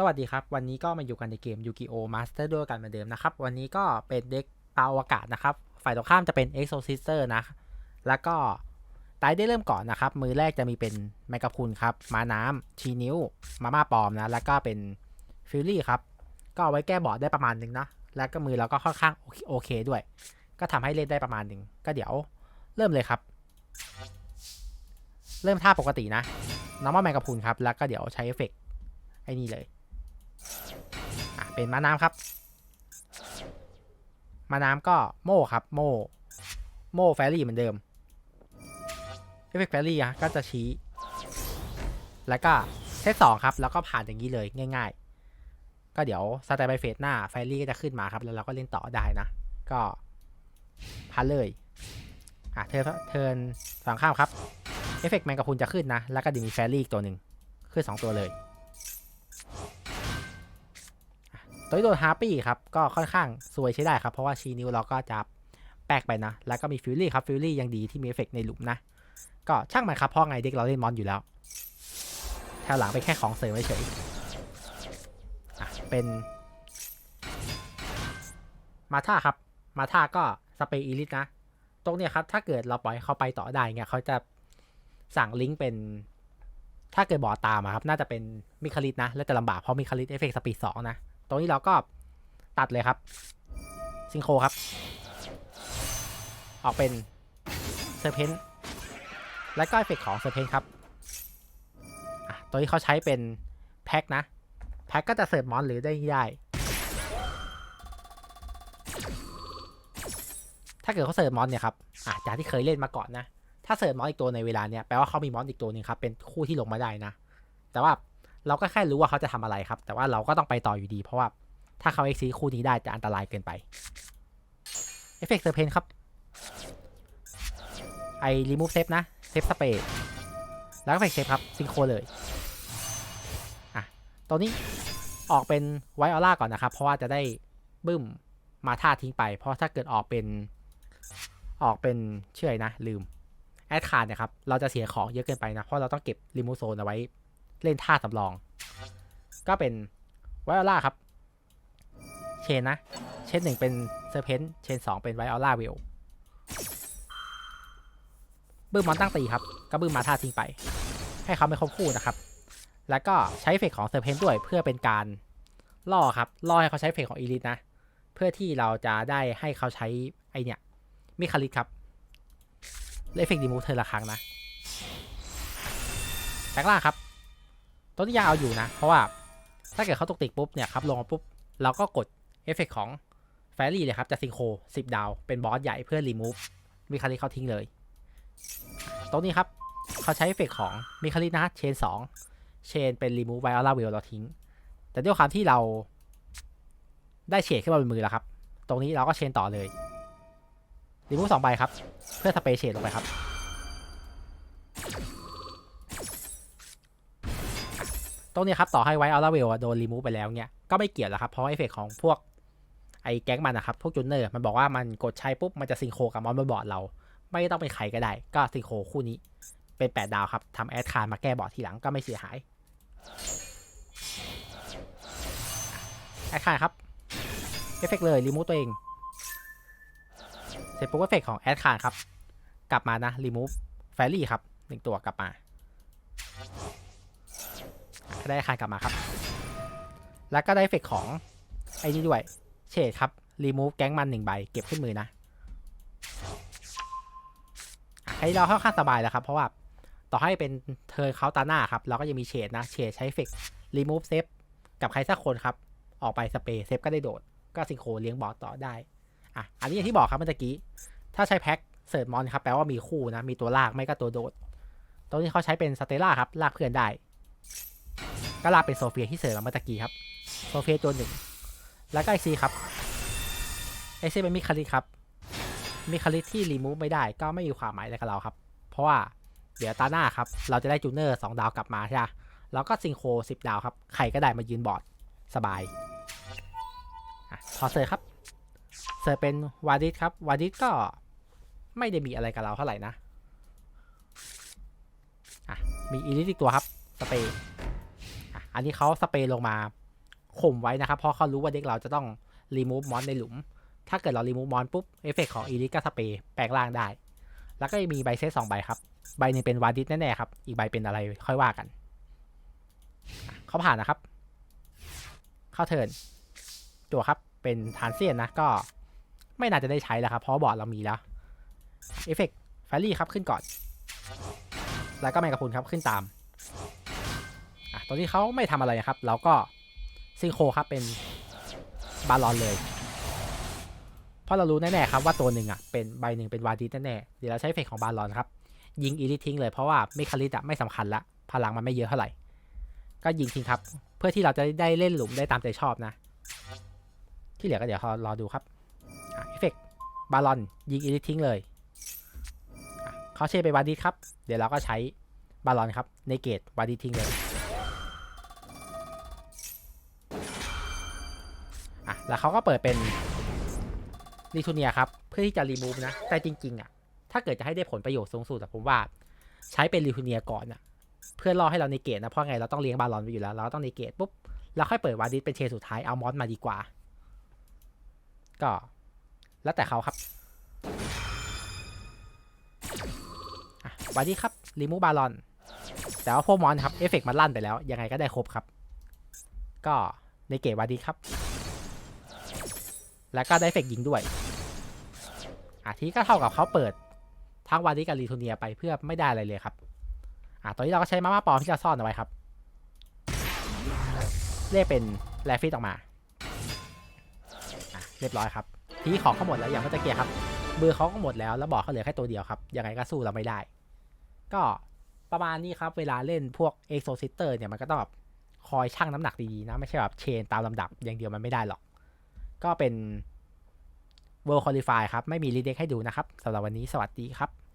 สวัสดีครับ วันนี้ก็มาอยู่กันในเกม Yu-Gi-Oh! Master ด้วยกันเหมือนเดิมนะครับ วันนี้ก็เป็นเด็กปาอวกาศนะครับ ฝ่ายตรงข้ามจะเป็น Exorcister นะ แล้วก็ตายได้เริ่มก่อนนะครับ มือแรกจะมีเป็นแมกกาพุนครับ มาน้ำชีนิ้ว มาม่าปอมนะ แล้วก็เป็นฟิลลี่ครับ ก็เอาไว้แก้บอร์ดได้ประมาณหนึงนะ แล้วก็มือเราก็ค่อนข้างโอเคด้วย ก็ทำให้เล่นได้ประมาณหนึ่งก็เดี๋ยวเริ่มเลยครับ เริ่มท่าปกตินะน้องว่าแมงกะพรุนครับ แล้วก็เดี๋ยวใช้เอฟเฟกต์ไอ้นี่เลย อะเป็นมาน้ำครับ มาน้ำก็โม่ครับโม่โม่แฟรี่เหมือนเดิมเอฟเฟกต์แฟรี่อะก็จะชี้ แล้วก็เซตสองครับ แล้วก็ผ่านอย่างนี้เลยง่าย ๆ ก็เดี๋ยวสแตนบายเฟสหน้าแฟรี่ก็จะขึ้นมาครับ แล้วเราก็เล่นต่อได้นะ ก็ผ่านเลยอะเทิร์นเทิร์นฝั่งข้ามครับ เอฟเฟกต์แมงกะพรุนจะขึ้นนะ แล้วก็ดีมีแฟรี่อีกตัวหนึ่งขึ้นสองตัวเลย ตัวที่โดนฮาร์ปี้ครับก็ค่อนข้างสวยใช้ได้ครับ เพราะว่าชีนิ้วเราก็จะแปลกไปนะ แล้วก็มีฟิลลี่ครับฟิลลี่ยังดีที่มีเอฟเฟกต์ในหลุมนะ ก็ช่างมันครับเพราะไงเด็กเราเล่นมอนอยู่แล้วแถวหลังเป็นแค่ของเสริมเฉยเป็น มาท่าครับ มาท่าก็สเปรย์อีลิทนะ ตรงเนี้ยครับ ถ้าเกิดเราปล่อยเขาไปต่อได้เงี้ยเขาจะสั่งลิงก์เป็น ถ้าเกิดบอตามครับ น่าจะเป็นมิคาริตนะ แล้วจะลำบากเพราะมิคาริตเอฟเฟกต์สปีดสองนะ ตรงนี้เราก็ตัดเลยครับซิงโครครับ ออกเป็นเซอร์เพนและก็เอฟเฟกต์ของเซอร์เพนครับตัวที่เขาใช้เป็นแพ็คนะ แพ็คก็จะเสิร์ฟมอนหรือได้ได้ถ้าเกิดเขาเสิร์ฟมอนเนี่ยครับอะจากที่เคยเล่นมาก่อนนะ ถ้าเสิร์ฟมอนอีกตัวในเวลาเนี้ยแปลว่าเขามีมอนอีกตัวหนึ่งครับ เป็นคู่ที่ลงมาได้นะ แต่ว่า เราก็แค่รู้ว่าเขาจะทำอะไรครับ แต่ว่าเราก็ต้องไปต่ออยู่ดี เพราะว่าถ้าเขาเอ็กซีคู่นี้ได้จะอันตรายเกินไปเอฟเฟกต์เซอร์เพนครับ ไอรีมูฟเซฟนะ เซฟสเปรย์แล้วก็เฟกเซฟครับ ซิงโครเลยอะตัวนี้ออกเป็นไวออร่าก่อนนะครับ เพราะว่าจะได้บึ้มมาท่าทิ้งไป เพราะถ้าเกิดออกเป็นออกเป็นเชื่ออะไรนะ ลืม แอดคาร์ดเนี่ยครับ เราจะเสียของเยอะเกินไปนะ เพราะเราต้องเก็บรีมูโซนเอาไว้ เล่นท่าสำรอง ก็เป็นไวออร่าครับ เชนนะ เชนหนึ่งเป็นเซอร์เพนเชนสองเป็นไวออร่าเวลบึ้มมอนตั้งตีครับ ก็บึ้มมาท่าทิ้งไป ให้เขาไม่ครบคู่นะครับ แล้วก็ใช้เฟกของเซอร์เพนด้วยเพื่อเป็นการล่อครับล่อให้เขาใช้เฟกของอีลิทนะ เพื่อที่เราจะได้ให้เขาใช้ไอเนี่ยมิคาริสครับเลเฟกดีมูเธอละครั้งนะแตกล่าครับ ต้นยาเอาอยู่นะ เพราะว่าถ้าเกิดเขาตกติกปุ๊บเนี่ยครับลงมาปุ๊บเราก็กดเอฟเฟกของแฟรี่เลยครับจะซิงโค10ดาวเป็นบอสใหญ่เพื่อรีมูฟมิคาริเขาทิ้งเลยตรงนี้ครับเขาใช้เอฟเฟกของมิคารินะเชน2เชนเป็นรีมูฟไวออร่าเวลเราทิ้ง แต่ด้วยความที่เราได้เฉดขึ้นมาเป็นมือแล้วครับ ตรงนี้เราก็เชนต่อเลยรีมูฟสองใบครับ เพื่อสเปเชดลงไปครับ ตรงนี้ครับต่อให้ไว้อัลลาเวลโดนรีมูฟไปแล้วเนี่ยก็ไม่เกี่ยวแล้วครับเพราะเอฟเฟกของพวกไอ้แก๊งมันนะครับพวกจูเนอร์มันบอกว่ามันกดใช้ปุ๊บมันจะซิงโครกับมอนบนบอร์ดเรา ไม่ต้องเป็นใครก็ได้ ก็ซิงโครคู่นี้เป็น 8 ดาวครับทำแอดคาร์มาแก้บอร์ดทีหลังก็ไม่เสียหายแอดคาร์ครับเอฟเฟกเลยรีมูฟตัวเองเสร็จปุ๊บเอฟเฟกของแอดคาร์ครับกลับมานะรีมูฟแฟรี่ครับหนึ่งตัวกลับมา ได้คานกลับมาครับ แล้วก็ได้เฟกของไอ้นี่ด้วย เฉดครับ รีมูฟแก๊งมันหนึ่งใบ เก็บขึ้นมือนะให้เราค่อนข้างสบายแล้วครับ เพราะว่าต่อให้เป็นเทิร์นเขาตาหน้าครับ เราก็ยังมีเฉดนะ เฉดใช้เฟเฟกรีมูฟเซฟกับใครสักคนครับ ออกไปสเปรย์เซฟก็ได้โดด ก็ซิงโครเลี้ยงบอสต่อได้ อะ อันนี้อย่างที่บอกครับเมื่อกี้ ถ้าใช้แพ็คเสิร์ชมอนครับ แปลว่ามีคู่นะ มีตัวลากไม่ก็ตัวโดด ตรงนี้เขาใช้เป็นสเตล่าครับ ลากเพื่อนได้ ก็ลากเป็นโซเฟียที่เสิร์ฟมาเมื่อกี้ครับ โซเฟียตัวหนึ่ง แล้วก็ไอซีครับ ไอซีเป็นมิคาริครับ มิคาริที่รีมูฟไม่ได้ก็ไม่มีความหมายอะไรกับเราครับ เพราะว่าเดี๋ยวตาหน้าครับ เราจะได้จูเนอร์สองดาวกลับมาใช่ไหมแล้วก็ซิงโครสิบดาวครับ ใครก็ได้มายืนบอร์ดสบายอพอเสิร์ฟครับเสิร์ฟเป็นวาดิสครับ วาดิสก็ไม่ได้มีอะไรกับเราเท่าไหร่นะ อะ มีอีลิทอีกตัวครับ สเปรย์ อันนี้เขาสเปรย์ลงมาข่มไว้นะครับ เพราะเขารู้ว่าเด็กเราจะต้องรีมูฟมอนในหลุม ถ้าเกิดเรารีมูฟมอนปุ๊บเอฟเฟกของอีลิทก็สเปรย์แปลงร่างได้ แล้วก็มีใบเซตสองใบครับ ใบหนึงเป็นวาดิสแน่ๆครับ อีกใบเป็นอะไรค่อยว่ากัน เขาผ่านนะครับ เข้าเทิร์นจั่วครับ เป็นทานเซียนนะก็ไม่น่าจะได้ใช้แล้วครับ เพราะบอร์ดเรามีแล้วเอฟเฟกต์แฟรี่ครับขึ้นก่อน แล้วก็แมงกะพรุนครับขึ้นตาม ตัวที่เขาไม่ทำอะไรนะครับเราก็ซิงโคครับเป็นบาลอนเลย เพราะเรารู้แน่ๆครับว่าตัวหนึ่งอะเป็นใบหนึ่งเป็นวาดิสแน่ๆเดี๋ยวเราใช้เฟกของบาลอนครับยิงอีลิททิ้งเลยเพราะว่าเมคาลิสอะไม่สำคัญละพลังมันไม่เยอะเท่าไหร่ ก็ยิงทิ้งครับ เพื่อที่เราจะได้เล่นหลุมได้ตามใจชอบนะ ที่เหลือก็เดี๋ยวรอดูครับเอฟเฟกบาลอนยิงอีลิททิ้งเลยเขาเชไปวาดิสครับ เดี๋ยวเราก็ใช้บาลอนครับในเกตวาดิสทิ้งเลย แล้วเขาก็เปิดเป็นลิทูเนียครับ เพื่อที่จะรีมูฟนะ แต่จริง ๆ อะ ถ้าเกิดจะให้ได้ผลประโยชน์สูงสุดผมว่าใช้เป็นลิทูเนียก่อนอะเพื่อรอให้เราในเกตนะ เพราะไงเราต้องเลี้ยงบาลอนไว้อยู่แล้ว เราต้องในเกตปุ๊บเราค่อยเปิดวาดิสเป็นเชนสุดท้ายเอามอสมาดีกว่า ก็ แล้วแต่เขาครับวาดิสครับรีมูฟบาลอน แต่ว่าพวกมอนครับเอฟเฟกต์มันลั่นไปแล้ว ยังไงก็ได้ครบครับ ก็ในเกตวาดิสครับ แล้วก็ได้เฟกยิงด้วยอะทีนี้ก็เท่ากับเขาเปิดทั้งวาดิกับลีทูเนียไปเพื่อไม่ได้อะไรเลยครับอะตอนนี้เราก็ใช้มาม่าปอมที่จะซ่อนเอาไว้ครับ เรียกเป็นแรฟิตออกมาอะเรียบร้อยครับ ทีของเขาหมดแล้วอย่างเมื่อตะเกียครับเบอร์เขาก็หมดแล้วแล้วบอกเขาเหลือแค่ตัวเดียวครับ ยังไงก็สู้เราไม่ได้ ก็ประมาณนี้ครับ เวลาเล่นพวกเอ็กโซซิเตอร์เนี่ยมันก็ต้องแบบคอยชั่งน้ำหนักดีๆนะ ไม่ใช่แบบเชนตามลำดับอย่างเดียวมันไม่ได้หรอก ก็เป็น World Qualify ครับ ไม่มีรีเด็กให้ดูนะครับสำหรับวันนี้สวัสดีครับ